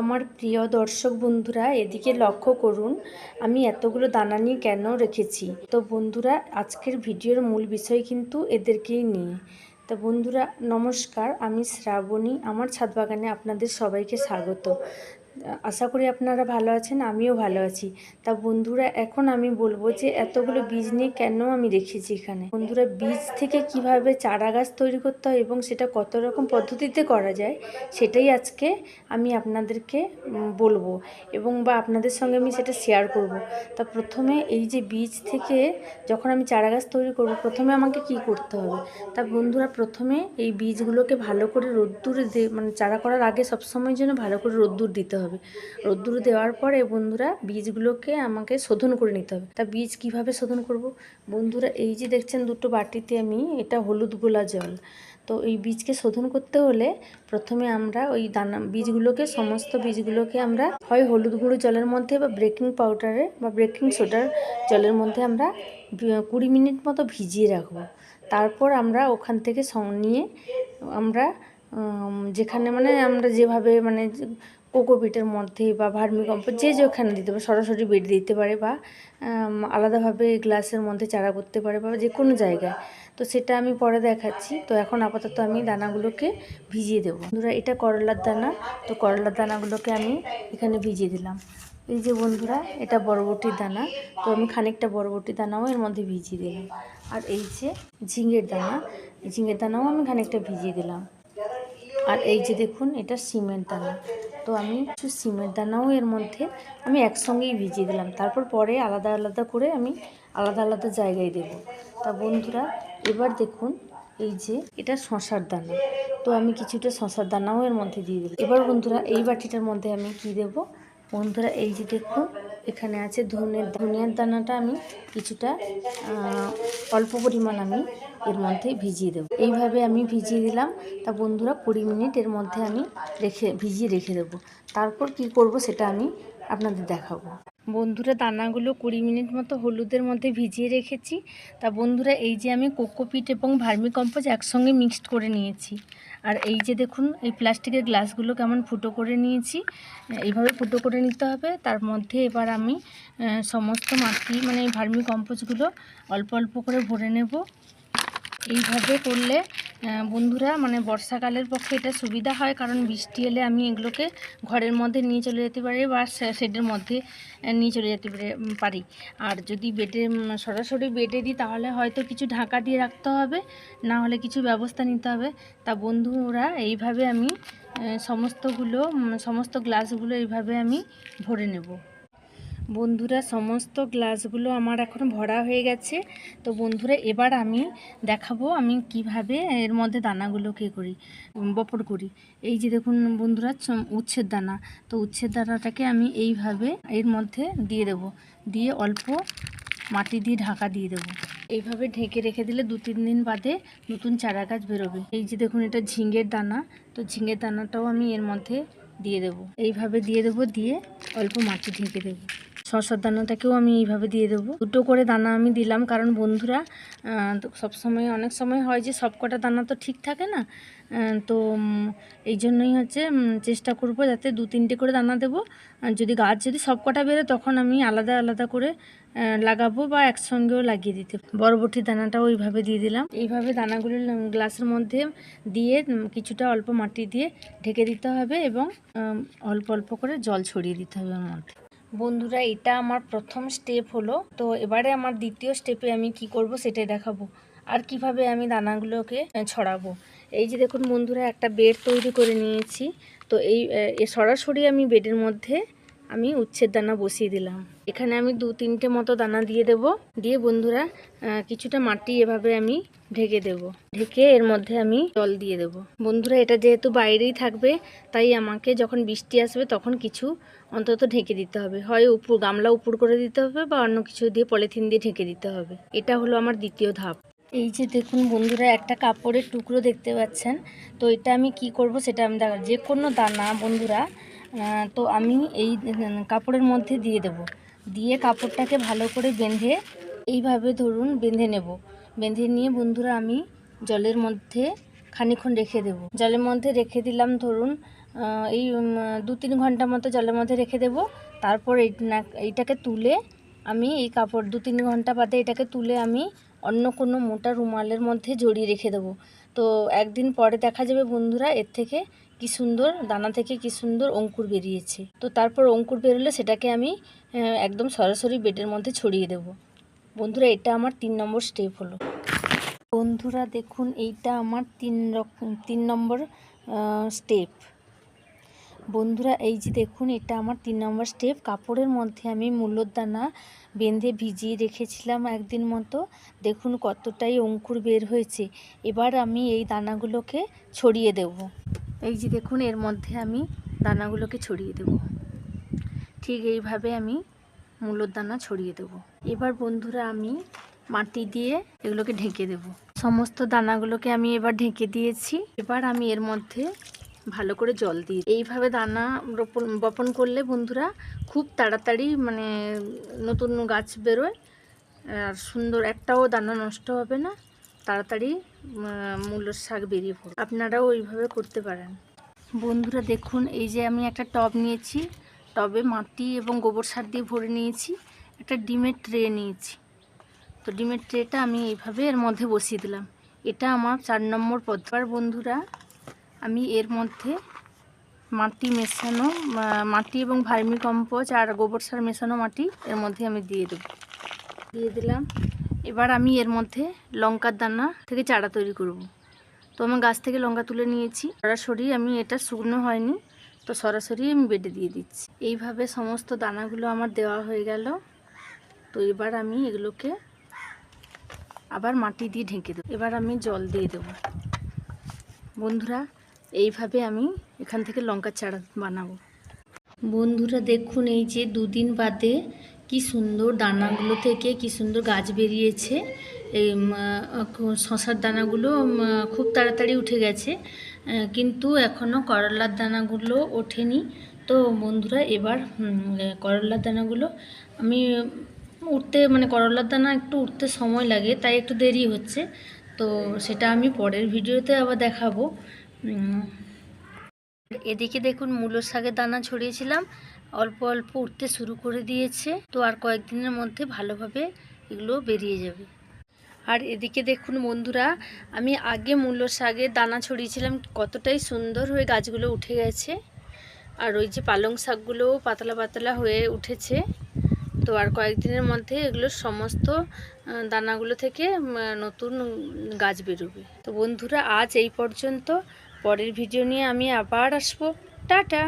আমার প্রিয় দর্শক বন্ধুরা, এদিকে লক্ষ্য করুন, আমি এতগুলো দানা নিয়ে কেন রেখেছি? তো বন্ধুরা, আজকের ভিডিওর মূল বিষয় কিন্তু এদেরকেই নিয়ে। তো বন্ধুরা, নমস্কার, আমি শ্রাবণী, আমার ছাদ বাগানে আপনাদের সবাইকে স্বাগত। আশা করি আপনারা ভালো আছেন, আমিও ভালো আছি। তা বন্ধুরা, এখন আমি বলব যে এতগুলো বীজ নিয়ে কেন আমি রেখেছি এখানে? বন্ধুরা, বীজ থেকে কীভাবে চারা গাছ তৈরি করতে হয় এবং সেটা কত রকম পদ্ধতিতে করা যায়, সেটাই আজকে আমি আপনাদেরকে বলব এবং বা আপনাদের সঙ্গে আমি সেটা শেয়ার করব। তা প্রথমে এই যে বীজ থেকে যখন আমি চারা গাছ তৈরি করব, প্রথমে আমাকে কি করতে হবে? তা বন্ধুরা, প্রথমে এই বীজগুলোকে ভালো করে রোদ্দুরে মানে চারা করার আগে সবসময় যেন ভালো করে রোদ্দুর দিতে হবে। রোদ্দুর দেওয়ার পরে বন্ধুরা বীজগুলোকে আমাকে শোধন করে নিতে হবে। তা বীজ কীভাবে শোধন করব? বন্ধুরা, এই যে দেখছেন দুটো বাটিতে আমি এটা হলুদ গোলা জল। তো এই বীজকে শোধন করতে হলে প্রথমে আমরা ওই দানা, বীজগুলোকে, সমস্ত বীজগুলোকে আমরা হয় হলুদ গুঁড়ো জলের মধ্যে বা ব্রেকিং পাউডারে বা ব্রেকিং সোডার জলের মধ্যে আমরা কুড়ি মিনিট মতো ভিজিয়ে রাখব। তারপর আমরা ওখান থেকে সং- নিয়ে আমরা যেখানে মানে আমরা যেভাবে মানে কোকোপিটের মধ্যে বা ভার্মি কম্পোস্ট যে যেখানে দিতে পারে, সরাসরি বেড দিতে পারে বা আলাদাভাবে গ্লাসের মধ্যে চারা করতে পারে বা যে কোনো জায়গায়। তো সেটা আমি পরে দেখাচ্ছি। তো এখন আপাতত আমি দানাগুলোকে ভিজিয়ে দেবো। বন্ধুরা, এটা করলার দানা। তো করলার দানাগুলোকে আমি এখানে ভিজিয়ে দিলাম। এই যে বন্ধুরা, এটা বরবটির দানা। তো আমি খানিকটা বরবটির দানাও এর মধ্যে ভিজিয়ে দিলাম। আর এই যে ঝিঙের দানা ঝিঙের দানাও আমি খানিকটা ভিজিয়ে দিলাম। আর এই যে দেখুন, এটা সিমেন্ট দানা। তো আমি কিছু সিমেন্ট দানাও এর মধ্যে আমি একসঙ্গেই ভিজিয়ে দিলাম। তারপর পরে আলাদা আলাদা করে আমি আলাদা আলাদা জায়গায় দেব। তা বন্ধুরা, এবার দেখুন, এই যে এটা শশার দানা। তো আমি কিছুটা শশার দানাও এর মধ্যে দিয়ে দিলাম। এবার বন্ধুরা, এই বাটিটার মধ্যে আমি কি দেব? বন্ধুরা, এই যে দেখুন এখানে আছে ধনের ধনিয়ার দানাটা আমি কিছুটা অল্প পরিমাণ আমি এর মধ্যে ভিজিয়ে দেবো। এইভাবে আমি ভিজিয়ে দিলাম। তা বন্ধুরা, কুড়ি মিনিট এর মধ্যে আমি রেখে, ভিজিয়ে রেখে দেবো। তারপর কি করব সেটা আমি আপনাদের দেখাবো। বন্ধুরা, দানাগুলো কুড়ি মিনিট মতো হলুদের মধ্যে ভিজিয়ে রেখেছি। তা বন্ধুরা, এই যে আমি কোকোপিট এবং ভার্মিকম্পোজ একসঙ্গে মিক্সড করে নিয়েছি। আর এই যে দেখুন, এই প্লাস্টিকের গ্লাসগুলো কেমন ফুটো করে নিয়েছি। এইভাবে ফুটো করে নিতে হবে। তার মধ্যে এবার আমি সমস্ত মাটি মানে এই ভার্মি কম্পোজগুলো অল্প অল্প করে ভরে নেব। এইভাবে করলে বন্ধুরা মানে বর্ষাকালের পক্ষে এটা সুবিধা হয়, কারণ বৃষ্টি এলে আমি এগুলোকে ঘরের মধ্যে নিয়ে চলে যেতে পারি বা শেডের মধ্যে নিয়ে চলে যেতে পারে- আর যদি বেডে সরাসরি বেডে দিই, তাহলে হয়তো কিছু ঢাকা দিয়ে রাখতে হবে, না হলে কিছু ব্যবস্থা নিতে হবে। তা বন্ধুরা, এইভাবে আমি সমস্তগুলো সমস্ত গ্লাসগুলো এইভাবে আমি ভরে নেব। বন্ধুরা, সমস্ত গ্লাসগুলো আমার এখন ভরা হয়ে গেছে। তো বন্ধুরা, এবার আমি দেখাবো আমি কীভাবে এর মধ্যে দানাগুলো কে করি বপর করি। এই যে দেখুন বন্ধুরা উচ্ছের দানা। তো উচ্ছের দানাটাকে আমি এইভাবে এর মধ্যে দিয়ে দেব। দিয়ে অল্প মাটি দিয়ে ঢাকা দিয়ে দেবো। এইভাবে ঢেকে রেখে দিলে দু তিন দিন বাদে নতুন চারা গাছ বেরোবে। এই যে দেখুন, এটা ঝিঙের দানা। তো ঝিঙের দানাটাও আমি এর মধ্যে দিয়ে দেবো। এইভাবে দিয়ে দেবো, দিয়ে অল্প মাটি ঢেকে দেবো। শসার দানাটাকেও আমি এইভাবে দিয়ে দেবো। দুটো করে দানা আমি দিলাম কারণ বন্ধুরা আহ, তো সবসময় অনেক সময় হয় যে সব কটা দানা তো ঠিক থাকে না তো এই জন্যই হচ্ছে চেষ্টা করব যাতে দু তিনটে করে দানা দেবো। যদি গাছ যদি সব কটা বেরোয় তখন আমি আলাদা আলাদা করে লাগাবো বা একসঙ্গেও লাগিয়ে দিতে। বরবটির দানাটাও ওইভাবে দিয়ে দিলাম। এইভাবে দানাগুলো গ্লাসের মধ্যে দিয়ে কিছুটা অল্প মাটি দিয়ে ঢেকে দিতে হবে এবং অল্প অল্প করে জল ছড়িয়ে দিতে হবে ওর মধ্যে। বন্ধুরা, এটা আমার প্রথম স্টেপ হলো। তো এবারে আমার দ্বিতীয় স্টেপে আমি কি করব সেটাই দেখাবো। আর কীভাবে আমি দানাগুলোকে ছড়াবো। এই যে দেখুন বন্ধুরা, একটা বেড তৈরি করে নিয়েছি। তো এই সরাসরি আমি বেডের মধ্যে আমি উচ্ছের দানা বসিয়ে দিলাম। এখানে আমি দু তিনটে মতো দানা দিয়ে দেব। দিয়ে বন্ধুরা কিছুটা মাটি এভাবে আমি ঢেকে দেব। ঢেকে এর মধ্যে আমি জল দিয়ে দেব। বন্ধুরা, এটা যেহেতু বাইরেই থাকবে, তাই আমাকে যখন বৃষ্টি আসবে তখন কিছু অন্তত ঢেকে দিতে হবে। হয় উপর, গামলা উপর করে দিতে হবে বা অন্য কিছু দিয়ে পলিথিন দিয়ে ঢেকে দিতে হবে। এটা হলো আমার দ্বিতীয় ধাপ। এই যে দেখুন বন্ধুরা, একটা কাপড়ের টুকরো দেখতে পাচ্ছেন। তো এটা আমি কি করব সেটা আমি দেখা যে কোনো দানা বন্ধুরা তো আমি এই কাপড়ের মধ্যে দিয়ে দেব। দিয়ে কাপড়টাকে ভালো করে বেঁধে এইভাবে ধরুন বেঁধে নেব। বেঁধে নিয়ে বন্ধুরা আমি জলের মধ্যে খানিক্ষণ রেখে দেব। জলের মধ্যে রেখে দিলাম ধরুন এই দু তিন ঘণ্টা মতো জলের মধ্যে রেখে দেব। তারপর এইটাকে তুলে আমি এই কাপড়, দু তিন ঘণ্টা বাদে এটাকে তুলে আমি অন্য কোনো মোটা রুমালের মধ্যে জড়িয়ে রেখে দেবো। তো একদিন পরে দেখা যাবে বন্ধুরা, এর থেকে কি সুন্দর, দানা থেকে কি সুন্দর অঙ্কুর বেরিয়েছে। তো তারপর অঙ্কুর বেরোলে সেটাকে আমি একদম সরাসরি বেডের মধ্যে ছড়িয়ে দেব। বন্ধুরা, এটা আমার তিন নম্বর স্টেপ হলো। বন্ধুরা, দেখুন, এইটা আমার তিন রকম, তিন নম্বর স্টেপ বন্ধুরা, এই যে দেখুন, এটা আমার তিন নম্বর স্টেপ কাপড়ের মধ্যে আমি মূল্যর দানা বেঁধে ভিজিয়ে রেখেছিলাম একদিন মতো। দেখুন কতটাই অঙ্কুর বের হয়েছে। এবার আমি এই দানাগুলোকে ছড়িয়ে দেব। এই যে দেখুন, এর মধ্যে আমি দানাগুলোকে ছড়িয়ে দেব। ঠিক এইভাবে আমি মূলর দানা ছড়িয়ে দেব। এবার বন্ধুরা আমি মাটি দিয়ে এগুলোকে ঢেকে দেব। সমস্ত দানাগুলোকে আমি এবার ঢেকে দিয়েছি। এবার আমি এর মধ্যে ভালো করে জল দিই। এইভাবে দানা রোপণ, বপন করলে বন্ধুরা খুব তাড়াতাড়ি মানে নতুন গাছ বেরোয়। আর সুন্দর, একটাও দানা নষ্ট হবে না। তাড়াতাড়ি মূল্যর শাক বেরিয়ে পড়ে আপনারাও ওইভাবে করতে পারেন। বন্ধুরা দেখুন, এই যে আমি একটা টব নিয়েছি। টবে মাটি এবং গোবর সার দিয়ে ভরে নিয়েছি। একটা ডিমের ট্রে নিয়েছি। তো ডিমের ট্রেটা আমি এইভাবে এর মধ্যে বসিয়ে দিলাম। এটা আমার চার নম্বর পদ্মার বন্ধুরা, আমি এর মধ্যে মাটি মেশানো মাটি এবং ভার্মি কম্পোজ আর গোবর সার মেশানো মাটি এর মধ্যে আমি দিয়ে দেবো। দিয়ে দিলাম। এবার আমি এর মধ্যে লঙ্কার দানা থেকে চারা তৈরি করব। তো আমার গাছ থেকে লঙ্কা তুলে নিয়েছি। সরাসরি আমি এটা শুকনো হয়নি, তো সরাসরি আমি বেটে দিয়ে দিচ্ছি। এইভাবে সমস্ত দানাগুলো আমার দেওয়া হয়ে গেল। তো এবার আমি এগুলোকে আবার মাটি দিয়ে ঢেকে দেবো। এবার আমি জল দিয়ে দেবো। বন্ধুরা, এইভাবে আমি এখান থেকে লঙ্কার চারা বানাবো। বন্ধুরা, দেখুন এই যে দুদিন বাদে কি সুন্দর দানাগুলো থেকে কি সুন্দর গাছ বেরিয়েছে। এই শশার দানাগুলো খুব তাড়াতাড়ি উঠে গেছে। কিন্তু এখনও করলার দানাগুলো ওঠেনি। তো বন্ধুরা, এবার করলার দানাগুলো, আমি, উঠতে মানে করলার দানা একটু উঠতে সময় লাগে, তাই একটু দেরি হচ্ছে। তো সেটা আমি পরের ভিডিওতে আবার দেখাবো। এদিকে দেখুন, মূলো শাকের দানা ছড়িয়েছিলাম। অল্প অল্প উঠতে শুরু করে দিয়েছে, তো আর কয়েকদিনের মধ্যে ভালোভাবে এগুলো বেরিয়ে যাবে। আর এদিকে দেখুন বন্ধুরা, আমি আগে মূলো শাকের দানা ছড়িয়েছিলাম, কতটাই সুন্দর হয়ে গাছগুলো উঠে গেছে। আর ওই যে পালং শাকগুলোও পাতলা পাতলা হয়ে উঠেছে। তো আর কয়েকদিনের মধ্যে এগুলো সমস্ত দানাগুলো থেকে নতুন গাছ বেরোবে। তো বন্ধুরা, আজ এই পর্যন্ত। পরের ভিডিও নিয়ে আমি আবার আসব। টাটা!